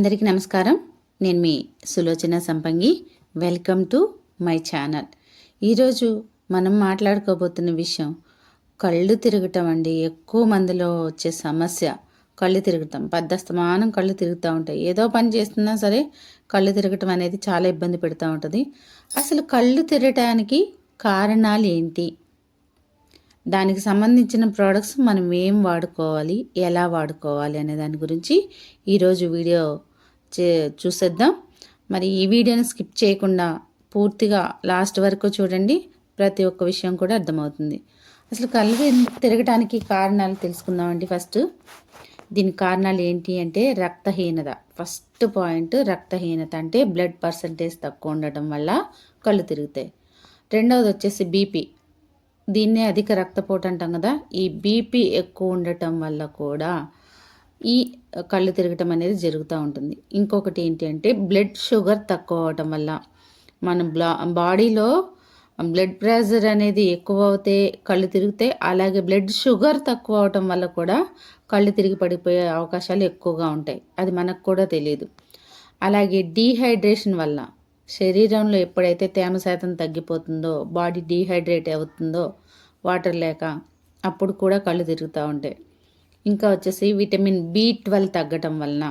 అందరికీ నమస్కారం. నేను మీ Sulochana Sampangi. Welcome to my channel. ఈరోజు మనం మాట్లాడుకోబోతున్న విషయం కళ్ళు తిరగటం అండి. ఎక్కువ మందిలో వచ్చే సమస్య కళ్ళు తిరగటం పెద్దస్తమానం కళ్ళు తిరుగుతూ ఉంటాయి. ఏదో పని చేస్తున్నా సరే కళ్ళు తిరగటం అనేది చాలా ఇబ్బంది పెడుతూ ఉంటుంది. అసలు కళ్ళు తిరగటానికి కారణాలు ఏంటి? దానికి సంబంధించిన ప్రోడక్ట్స్ మనం ఏం వాడుకోవాలి? ఎలా వాడుకోవాలి? అనే దాని గురించి ఈరోజు వీడియో చూసేద్దాం. మరి ఈ వీడియోని స్కిప్ చేయకుండా పూర్తిగా లాస్ట్ వరకు చూడండి. ప్రతి ఒక్క విషయం కూడా అర్థమవుతుంది. అసలు కళ్ళు తిరగటానికి కారణాలు తెలుసుకుందామండి ఫస్ట్. దీని కారణాలు ఏంటి అంటే రక్తహీనత. ఫస్ట్ పాయింట్ రక్తహీనత అంటే బ్లడ్ పర్సంటేజ్ తక్కువ ఉండటం వల్ల కళ్ళు తిరుగుతాయి. రెండవది వచ్చేసి బీపీ. దీన్నే అధిక రక్తపోటు అంటాం కదా. ఈ బీపీ ఎక్కువ ఉండటం వల్ల కూడా ఈ కళ్ళు తిరగటం అనేది జరుగుతూ ఉంటుంది. ఇంకొకటి ఏంటి అంటే బ్లడ్ షుగర్ తక్కువ అవటం వల్ల మన బ్లా బాడీలో బ్లడ్ ప్రెషర్ అనేది ఎక్కువ అవుతే కళ్ళు తిరిగితే అలాగే బ్లడ్ షుగర్ తక్కువ అవటం వల్ల కూడా కళ్ళు తిరిగి పడిపోయే అవకాశాలు ఎక్కువగా ఉంటాయి. అది మనకు కూడా తెలియదు. అలాగే డీహైడ్రేషన్ వల్ల శరీరంలో ఎప్పుడైతే తేమ శాతం తగ్గిపోతుందో బాడీ డీహైడ్రేట్ అవుతుందో వాటర్ లేక అప్పుడు కూడా కళ్ళు తిరుగుతూ ఉంటాయి. ఇంకా వచ్చేసి విటమిన్ బి ట్వెల్వ్ తగ్గటం వలన.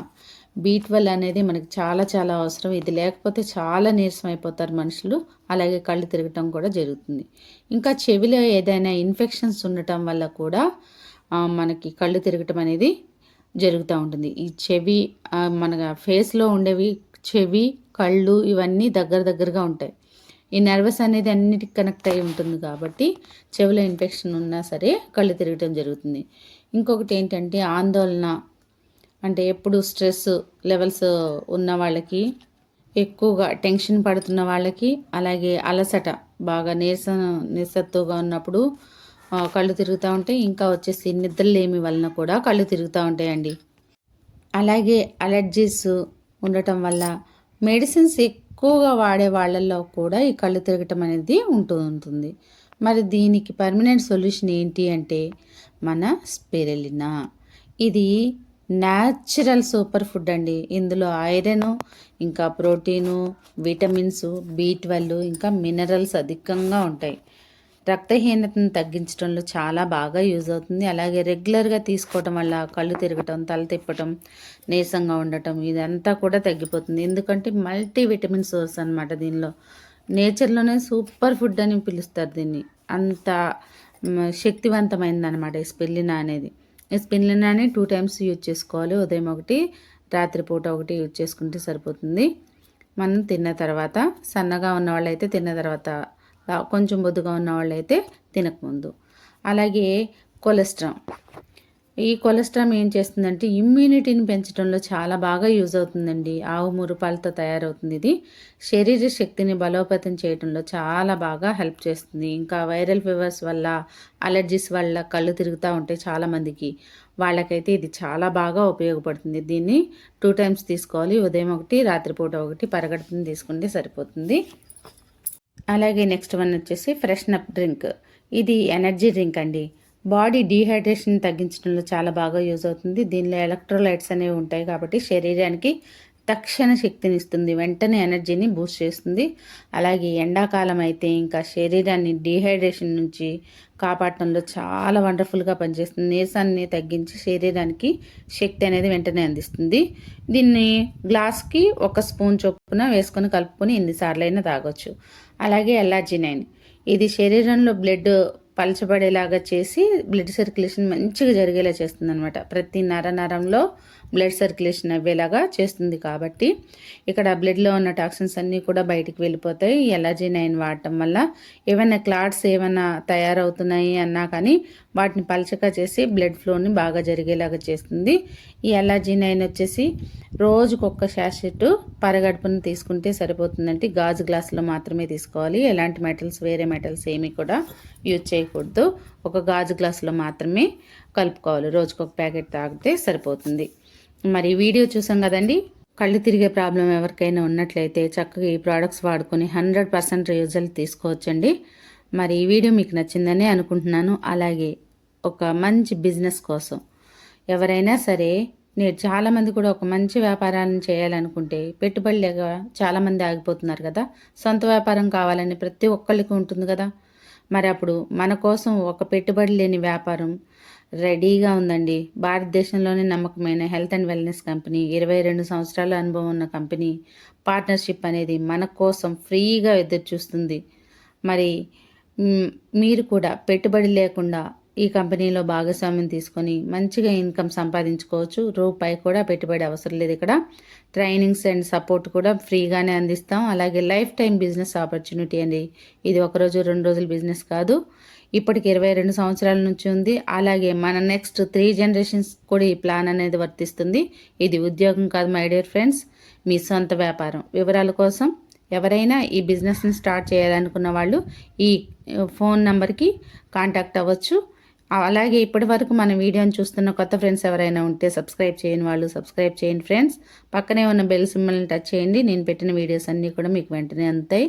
బి ట్వెల్వ్ అనేది మనకి చాలా చాలా అవసరం. ఇది లేకపోతే చాలా నీరసం అయిపోతారు మనుషులు. అలాగే కళ్ళు తిరగటం కూడా జరుగుతుంది. ఇంకా చెవిలో ఏదైనా ఇన్ఫెక్షన్స్ ఉండటం వల్ల కూడా మనకి కళ్ళు తిరగటం అనేది జరుగుతూ ఉంటుంది. ఈ చెవి మన ఫేస్లో ఉండేవి చెవి కళ్ళు ఇవన్నీ దగ్గర దగ్గరగా ఉంటాయి. ఈ నర్వస్ అనేది అన్నిటికి కనెక్ట్ అయి ఉంటుంది కాబట్టి చెవిలో ఇన్ఫెక్షన్ ఉన్నా సరే కళ్ళు తిరగటం జరుగుతుంది. ఇంకొకటి ఏంటంటే ఆందోళన అంటే ఎప్పుడు స్ట్రెస్ లెవెల్స్ ఉన్న వాళ్ళకి ఎక్కువగా టెన్షన్ పడుతున్న వాళ్ళకి అలాగే అలసట బాగా నిరస నిస్సత్తుగా ఉన్నప్పుడు కళ్ళు తిరుగుతూ ఉంటాయి ఇంకా వచ్చేసి నిద్రలేమి వలన కూడా కళ్ళు తిరుగుతూ ఉంటాయండి. అలాగే అలర్జీస్ ఉండటం వల్ల మెడిసిన్స్ ఎక్కువగా వాడే వాళ్ళల్లో కూడా ఈ కళ్ళు తిరగటం అనేది ఉంటూ ఉంటుంది. మరి దీనికి పర్మనెంట్ సొల్యూషన్ ఏంటి అంటే మన స్పెరెలినా ఇది న్యాచురల్ సూపర్ ఫుడ్ అండి. ఇందులో ఐరన్ ఇంకా ప్రోటీను విటమిన్స్ బీ ట్వెల్వ్ ఇంకా మినరల్స్ అధికంగా ఉంటాయి. రక్తహీనతను తగ్గించడంలో చాలా బాగా యూజ్ అవుతుంది. అలాగే రెగ్యులర్గా తీసుకోవటం వల్ల కళ్ళు తిరగటం తల తిప్పటం నీరసంగా ఉండటం ఇదంతా కూడా తగ్గిపోతుంది. ఎందుకంటే మల్టీ విటమిన్ సోర్స్ అనమాట దీనిలో. నేచర్లోనే సూపర్ ఫుడ్ అని పిలుస్తారు దీన్ని. అంత శక్తివంతమైనది అనమాట ఈ స్పెల్లినా అనేది. ఈ స్పెల్లినాని టూ టైమ్స్ యూజ్ చేసుకోవాలి. ఉదయం ఒకటి రాత్రిపూట ఒకటి యూజ్ చేసుకుంటే సరిపోతుంది. మనం తిన్న తర్వాత సన్నగా ఉన్న వాళ్ళైతే తిన్న తర్వాత కొంచెం బొద్దుగా ఉన్న వాళ్ళైతే తినకముందు. అలాగే కొలెస్ట్రాల్. ఈ కొలెస్ట్రాల్ ఏం చేస్తుందంటే ఇమ్యూనిటీని పెంచడంలో చాలా బాగా యూజ్ అవుతుందండి. ఆవు మురుపాలతో తయారవుతుంది ఇది. శరీర శక్తిని బలోపేతం చేయడంలో చాలా బాగా హెల్ప్ చేస్తుంది. ఇంకా వైరల్ ఫీవర్స్ వల్ల అలర్జీస్ వల్ల కళ్ళు తిరుగుతూ ఉంటాయి చాలామందికి వాళ్ళకైతే ఇది చాలా బాగా ఉపయోగపడుతుంది. దీన్ని టూ టైమ్స్ తీసుకోవాలి. ఉదయం ఒకటి రాత్రిపూట ఒకటి పరగడుపుని తీసుకుంటే సరిపోతుంది. అలాగే నెక్స్ట్ వన్ వచ్చేసి ఫ్రెష్నప్ డ్రింక్. ఇది ఎనర్జీ డ్రింక్ అండి. బాడీ డీహైడ్రేషన్ తగ్గించడంలో చాలా బాగా యూజ్ అవుతుంది. దీనిలో ఎలక్ట్రోలైట్స్ అనేవి ఉంటాయి కాబట్టి శరీరానికి తక్షణ శక్తిని ఇస్తుంది. వెంటనే ఎనర్జీని బూస్ట్ చేస్తుంది. అలాగే ఎండాకాలం అయితే ఇంకా శరీరాన్ని డీహైడ్రేషన్ నుంచి కాపాడటంలో చాలా వండర్ఫుల్గా పనిచేస్తుంది. నీరసాన్ని తగ్గించి శరీరానికి శక్తి అనేది వెంటనే అందిస్తుంది. దీన్ని గ్లాస్కి ఒక స్పూన్ చొప్పున వేసుకొని కలుపుకొని ఎన్నిసార్లు అయినా తాగొచ్చు. అలాగే ఎల్ఆర్జీ నైన్. ఇది శరీరంలో బ్లడ్ పలచబడేలాగా చేసి బ్లడ్ సర్క్యులేషన్ మంచిగా జరిగేలా చేస్తుంది అనమాట ప్రతి నర నరంలో బ్లడ్ సర్క్యులేషన్ అవ్వేలాగా చేస్తుంది కాబట్టి ఇక్కడ బ్లడ్లో ఉన్న టాక్సిన్స్ అన్నీ కూడా బయటికి వెళ్ళిపోతాయి. ఎలర్జీ నైన్ వాడటం వల్ల ఏమైనా క్లాట్స్ ఏమైనా తయారవుతున్నాయి అన్నా కానీ వాటిని పలచగా చేసి బ్లడ్ ఫ్లోని బాగా జరిగేలాగా చేస్తుంది. ఈ ఎలర్జీ నైన్ వచ్చేసి రోజుకొక్క శాషెట్ పరగడుపును తీసుకుంటే సరిపోతుందంటే గాజు గ్లాసులో మాత్రమే తీసుకోవాలి. ఎలాంటి మెటల్స్ వేరే మెటల్స్ ఏమీ కూడా యూజ్ చేయకూడదు. ఒక గాజు గ్లాసులో మాత్రమే కలుపుకోవాలి. రోజుకొక ప్యాకెట్ తాగితే సరిపోతుంది. మరి వీడియో చూసాం కదండి? కళ్ళు తిరిగే ప్రాబ్లం ఎవరికైనా ఉన్నట్లయితే చక్కగా ఈ ప్రోడక్ట్స్ వాడుకొని హండ్రెడ్ పర్సెంట్ రిజల్ట్ తీసుకోవచ్చండి. మరి ఈ వీడియో మీకు నచ్చిందని అనుకుంటున్నాను. అలాగే ఒక మంచి బిజినెస్ కోసం ఎవరైనా సరే నేను చాలామంది కూడా ఒక మంచి వ్యాపారాన్ని చేయాలనుకుంటే పెట్టుబడి లేక చాలామంది ఆగిపోతున్నారు కదా. సొంత వ్యాపారం కావాలని ప్రతి ఒక్కళ్ళకి ఉంటుంది కదా. మరి అప్పుడు మన కోసం ఒక పెట్టుబడి లేని వ్యాపారం రెడీగా ఉందండి. భారతదేశంలోనే నమ్మకమైన హెల్త్ అండ్ వెల్నెస్ కంపెనీ ఇరవై రెండు సంవత్సరాల అనుభవం ఉన్న కంపెనీ పార్ట్నర్షిప్ అనేది మన కోసం ఫ్రీగా ఎదురు చూస్తుంది మరి మీరు కూడా పెట్టుబడి లేకుండా ఈ కంపెనీలో భాగస్వామ్యం తీసుకొని మంచిగా ఇన్కమ్ సంపాదించుకోవచ్చు. రూపాయి కూడా పెట్టుబడి అవసరం లేదు ఇక్కడ. ట్రైనింగ్స్ అండ్ సపోర్ట్ కూడా ఫ్రీగానే అందిస్తాం. అలాగే లైఫ్ టైం బిజినెస్ ఆపర్చునిటీ అండి. ఇది ఒకరోజు రెండు రోజుల బిజినెస్ కాదు. ఇప్పటికి ఇరవై రెండు సంవత్సరాల నుంచి ఉంది. అలాగే మన నెక్స్ట్ త్రీ జనరేషన్స్ కూడా ఈ ప్లాన్ అనేది వర్తిస్తుంది. ఇది ఉద్యోగం కాదు మై డియర్ ఫ్రెండ్స్. మీ సొంత వ్యాపారం. వివరాల కోసం ఎవరైనా ఈ బిజినెస్ని స్టార్ట్ చేయాలనుకున్న వాళ్ళు ఈ ఫోన్ నెంబర్కి కాంటాక్ట్ అవ్వచ్చు. అలాగే ఇప్పటి వరకు మన వీడియోని చూస్తున్న కొత్త ఫ్రెండ్స్ ఎవరైనా ఉంటే సబ్స్క్రైబ్ చేయని వాళ్ళు సబ్స్క్రైబ్ చేయండి ఫ్రెండ్స్ పక్కనే ఉన్న బెల్ సింబల్ని టచ్ చేయండి. నేను పెట్టిన వీడియోస్ అన్నీ కూడా మీకు వెంటనే అందుతాయి.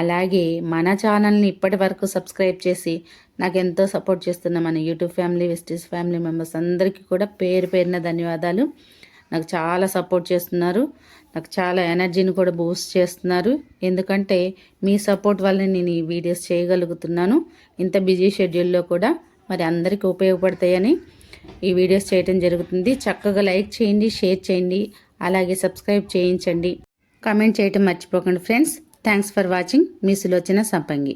అలాగే మన ఛానల్ని ఇప్పటి వరకు సబ్స్క్రైబ్ చేసి నాకు ఎంతో సపోర్ట్ చేస్తున్న మన యూట్యూబ్ ఫ్యామిలీ వెస్టీస్ ఫ్యామిలీ మెంబర్స్ అందరికీ కూడా పేరు పేరిన ధన్యవాదాలు. నాకు చాలా సపోర్ట్ చేస్తున్నారు. నాకు చాలా ఎనర్జీని కూడా బూస్ట్ చేస్తున్నారు. ఎందుకంటే మీ సపోర్ట్ వల్ల నేను ఈ వీడియోస్ చేయగలుగుతున్నాను. ఇంత బిజీ షెడ్యూల్లో కూడా మరి అందరికీ ఉపయోగపడతాయని ఈ వీడియోస్ చేయటం జరుగుతుంది. చక్కగా లైక్ చేయండి షేర్ చేయండి అలాగే సబ్స్క్రైబ్ చేయించండి. కామెంట్ చేయటం మర్చిపోకండి ఫ్రెండ్స్. Thanks for watching. మీ సులోచన సంపంగి.